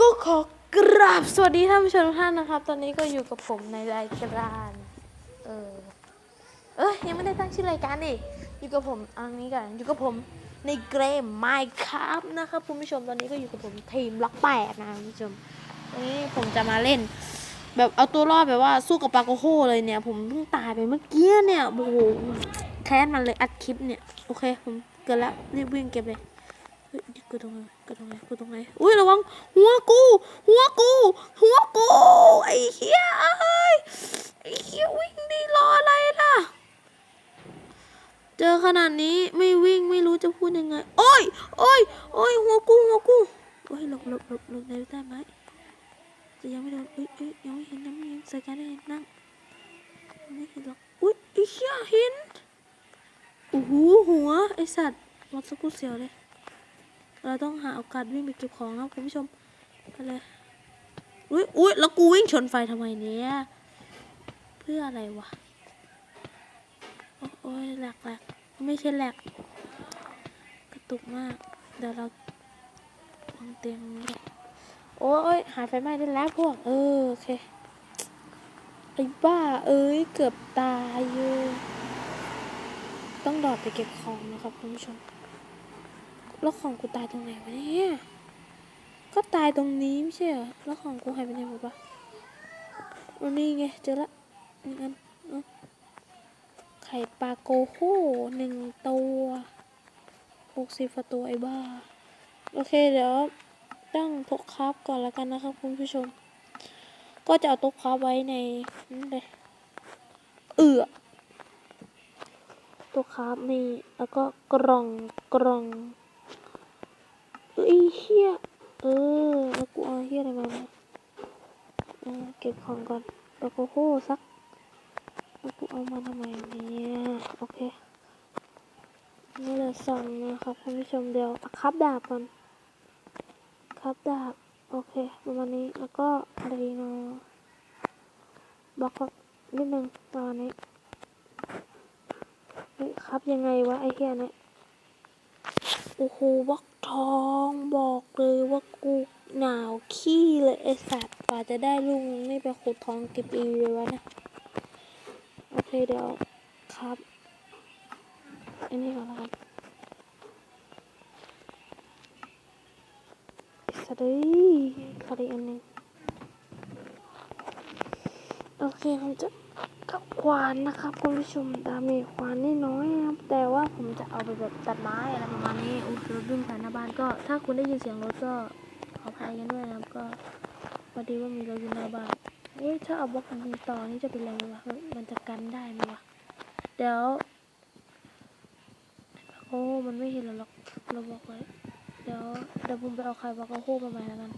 ก็ขอกราบสวัสดีท่านผู้ชมทุกท่านนะครับ ตอนนี้ก็อยู่กับผมในรายการเออเอ้ยยังไม่ได้ตั้งชื่อรายการดิอยู่กับผมอันนี้กันอยู่กับผมในเกม Minecraft นะครับคุณผู้ชมตอนนี้ก็อยู่กับผมทีมล็อกแปดนะคุณผู้ชมวันนี้ผมจะมาเล่น แบบเอาตัวรอดแบบว่าสู้กับปาโกโฮเลยเนี่ย ผมเพิ่งตายไปเมื่อกี้เนี่ยโอ้โหแค้นมันเลยอัดคลิปเนี่ยโอเคผมเกินแล้วรีบวิ่งเก็บเลย เฮ้ยกูตรงไหนกูตรงไหนกูตรงไหนอุ้ยระวังหัวกู หัวกู หัวกูไอ้เหี้ยเอ้ยไอ้เหี้ยวิ่งดีรออะไรล่ะ เจอขนาดนี้ไม่วิ่งไม่รู้จะพูดยังไง โอ้ยโอ้ยโอ้ยหัวกูหัวกูโอ้ยหลบหลบหลบหลบในใต้ไม้จะยังไม่โดนเอ้ยเอ้ยยังไม่เห็นยังไม่เห็นสแกนได้เห็นนั่งไม่เห็นหรอกอุ้ยไอ้เหี้ยเห็นโอ้โหหัวไอสัตว์วัดสกุลเสียวเลย เราต้องหาโอกาสวิ่งไปเก็บของครับคุณผู้ชมไปเลยอุ้ยอุ้ยแล้วกูวิ่งชนไฟทำไมเนี่ย เพื่ออะไรวะโอ้โอ้ยแหลกแหลกไม่ใช่แหลกกระตุกมาก เดี๋ยวเราวางเตียงโอ้ยหายไฟไหม้ได้แล้วพวก เออโอเคไอ้บ้า เอ้ย เกือบตายอยู่ต้องดอดไปเก็บของนะครับคุณผู้ชม แล้วของกูตายตรงไหนวะเนี่ย ก็ตายตรงนี้ไม่ใช่เหรอ แล้วของกูหายไปไหนหมดวะอันนี้ไงเจอละหนึ่งอันเอไข่ปลาโกโก้หนึ่งตัวหกสิบตัวไอ้บ้า โอเคเดี๋ยวตั้งโต๊ะคราฟก่อนแล้วกันนะครับคุณผู้ชม ก็จะเอาโต๊ะคราฟไว้ในนี่เลยเอือโต๊ะคราฟนี่แล้วก็กล่องกล่อง เอ้เฮียเออแล้วกูเอาเฮียอะไรมาเออเก็บของก่อนแล้วก็โหสักแล้วกูเอามาทำไมเนี่ยโอเคนี่เหลือสองนะครับคุณผู้ชมเดี๋ยวครับดาบก่อนครับดาบโอเคประมาณนี้แล้วก็อะไรอีกเนาะบล็อกนิดนึงประมาณนี้เฮ้ยครับยังไงวะไอ้เฮียเนี่ย โอ้โหวักทองบอกเลยว่ากูหนาวขี้เลยไอสัตว์กว่าจะได้ลุงนี่ไปขุดทองเก็บอีเลยวะนะ โอเคเดี๋ยวครับอันนี้ก่อนนะครับสวัสดีขออีกอันหนึงโอเคผมจะกับขวานนะครับคุณผู้ชมดาเมจขวานนี่น้อย ผมจะเอาไปแบบตัดไม้อะไรประมาณนี้อุ้รถวิ่งผ่านหน้าบ้านก็ ถ้าคุณได้ยินเสียงรถก็ขออภัยกันด้วยนะครับก็พอดีว่ามีรถอยู่หน้าบ้านเฮ้ยถ้าเอาบล็อกมันยิงต่อนี่จะเป็นไรวะเฮ้ยมันจะกันได้ไหมวะเดี๋ยวโอ้มันไม่เห็นเราหรอกเราบอกไว้เดี๋ยวเดี๋ยวผมไปเอาไข่บล็อกโอ้มาใหม่แล้วกัน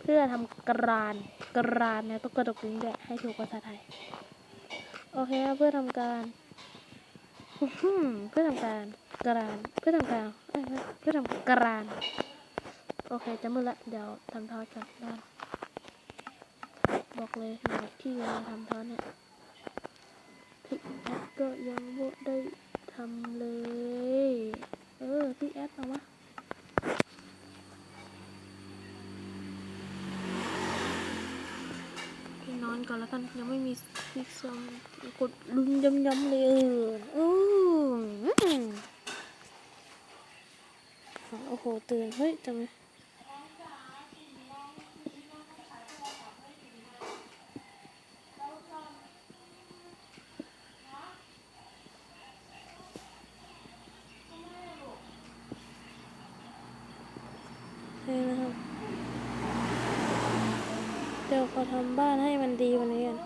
เพื่อทำกรานกรานนะต้องกระดกลิ้นด้วยให้ถูกภาษาไทยโอเคเพื่อทำการ เพื่อทำการกรานเพื่อทำการเอ้ยเพื่อทำกรานโอเคจะมืดละเดี๋ยวทำทอดก่อนได้บอกเลยหาที่เวลาทำทอดเนี่ยพี่แอดก็ยังไม่ได้ทำเลย เออพี่แอดเอาวะพี่นอนก่อนแล้วกันยังไม่มีที่ซอมกดลุนย้ำๆเลยเอออืม โอ้โหตื่นเฮ้ยทำไมนี่นะครับ เดี๋ยวขอทำบ้านให้มันดีวันนี้กัน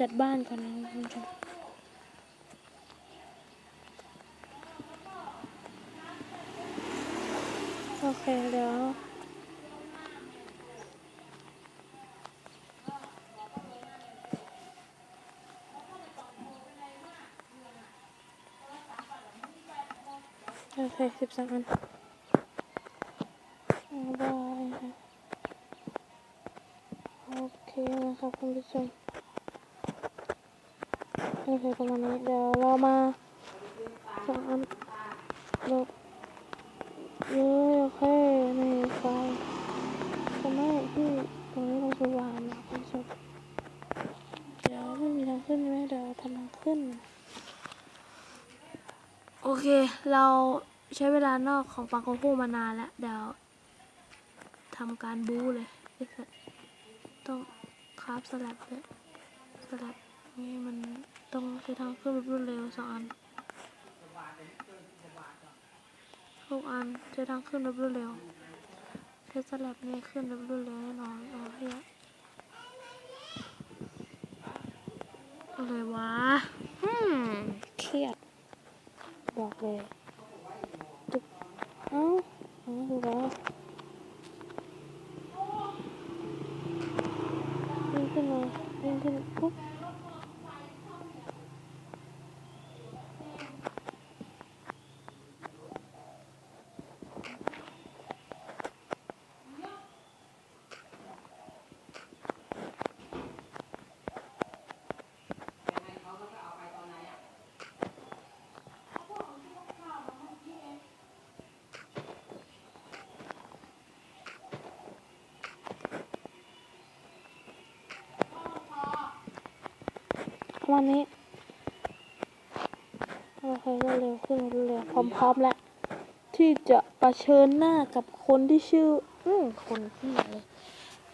จัดบ้านก่อนนะคุณผู้ชมโอเคเดี๋ยวโอเคสิบสองอันบายค่ะโอเคนะครับคุณผู้ชม โอเคประมาณนี้เดี๋ยวเรามาสองอันลบเลยโอเคนี่ไฟจะไม่ที่ตรงนี้ต้องสว่างนะคุณผู้ชมเดี๋ยวไม่มีทางขึ้นใช่ไหมเดี๋ยวทำทางขึ้น โอเค เราใช้เวลานอกของปังโกโฮมานานแล้ว เดี๋ยวทำการบู๊เลยต้องคราฟสลับเลยสลับนี่มัน ต้องใช้ทางขึ้นแบบรวดเร็วสองอันหกอันใช้ทางขึ้นแบบรวดเร็วเทสแลบเนี่ยขึ้นแบบรวดเร็วแน่นอนเอาเฮียอะไรวะอืม เครียด บอกเลยตึกเอ้าเอ้าดูแล้ววิ่งขึ้นมาวิ่งขึ้นปุ๊บ ประมาณนี้โอเคเร็วขึ้นเร็วพร้อมๆแล้วที่จะประเชิญหน้ากับคนที่ชื่อ อืมคนที่ไหน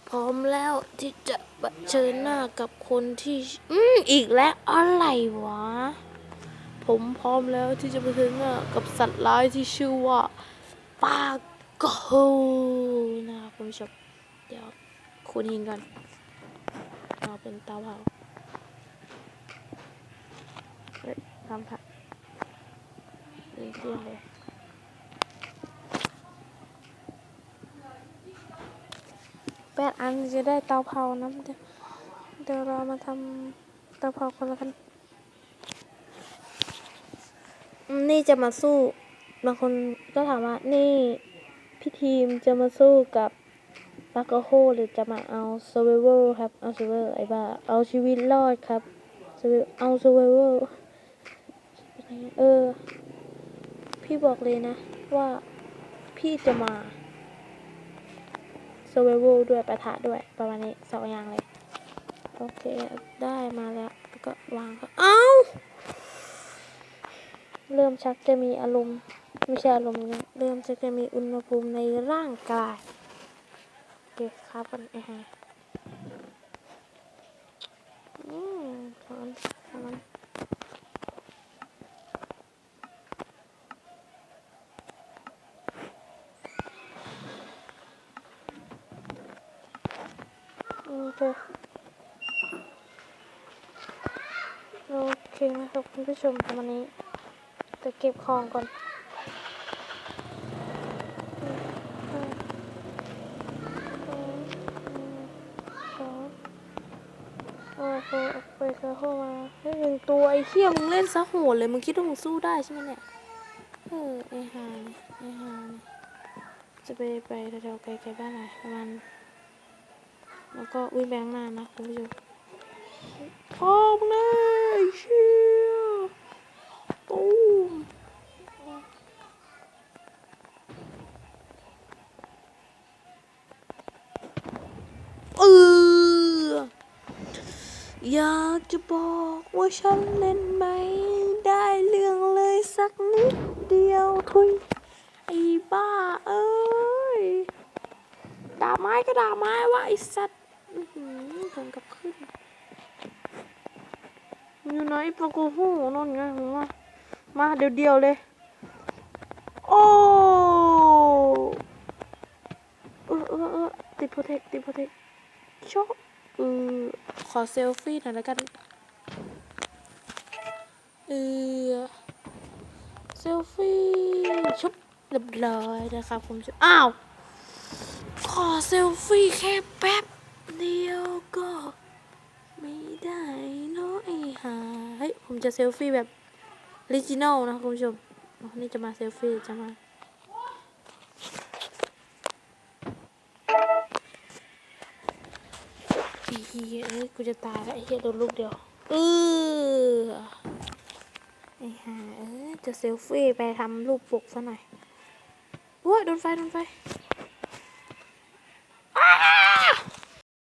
พร้อมแล้วที่จะประเชิญหน้ากับคนที่ อืมอีกแล้วอะไรวะ ผมพร้อมแล้วที่จะเชิญหน้ากับสัตว์ร้ายที่ชื่อว่าปาโกโฮนะครับคุณผู้ชมเดี๋ยวคุณหินกันเอาเป็นเตาเผา เฮ้ยทำผัดนี่เที่ยงเลยแปดอันจะได้เตาเผานะเดี๋ยวเดี๋ยวเรามาทำเตาเผาคนละกันนี่จะมาสู้ บางคนก็ถามว่า นี่พี่ทีมจะมาสู้กับปากโฮหรือจะมาเอา survival ครับ เอา survival ไอ้บ้า เอาชีวิตรอดครับ เอา survival เอ เออ พี่บอกเลยนะ ว่าพี่จะมา survival ด้วยประทะด้วยประมาณนี้สองอย่างเลย โอเค ได้มาแล้วก็วางก็เอ้า เริ่มชักจะมีอารมณ์ ไม่ใช่อารมณ์นะเริ่มชักจะมีอุณหภูมิในร่างกายโอเคครับกันไอ้ฮะอืมถอนถอนโอเค โอเคนะครับคุณผู้ชมประมาณนี้จะเก็บของก่อนโอ้โหออกไปก็เข้ามาเฮ้หนึ่งตัวไอ้เขี้ยมึงเล่นซะโหดเลยมึงคิดว่ามึงสู้ได้ใช่ไหมเนี่ยเออไอ้ฮานี่ไอ้ฮานี่จะไปไปแถวๆไกลๆบ้านไหนประมาณแล้วก็วิ่งแบงหน้านะคุณผู้ชมพ่อมึงเล อยากจะบอกว่าฉันเล่นไม่ได้เรื่องเลยสักนิดเดียวทุยไอ้บ้าเอ้ยด่าไม้ก็ด่าไม้ว่าไอ้สัตว์ถึงกับขึ้น อยู่ไหนปะกูหูนอนไงผมว่ามาเดี๋ยวเดียวๆเลย โอ้เออเออเออติดโปรเทคติดโปรเทค ขอเซลฟี่หน่อยแล้วกัน เออเซลฟี่ชุบเรียบร้อยนะครับผมจะอ้าว ขอเซลฟี่แค่แป๊บเดียวก็ไม่ได้เนาะไอ้หาเฮ้ยผมจะเซลฟี่แบบออริจินอลนะคุณผู้ชมนี่จะมาเซลฟี่จะมา ฮียเอ้ยกูจะตายแล้วไอ้เฮียโดนลูกเดียวเออไอ้ห่าเอ้ยจะเซลฟี่ไปทำรูปปกซะหน่อยว้าโดนไฟโดนไฟ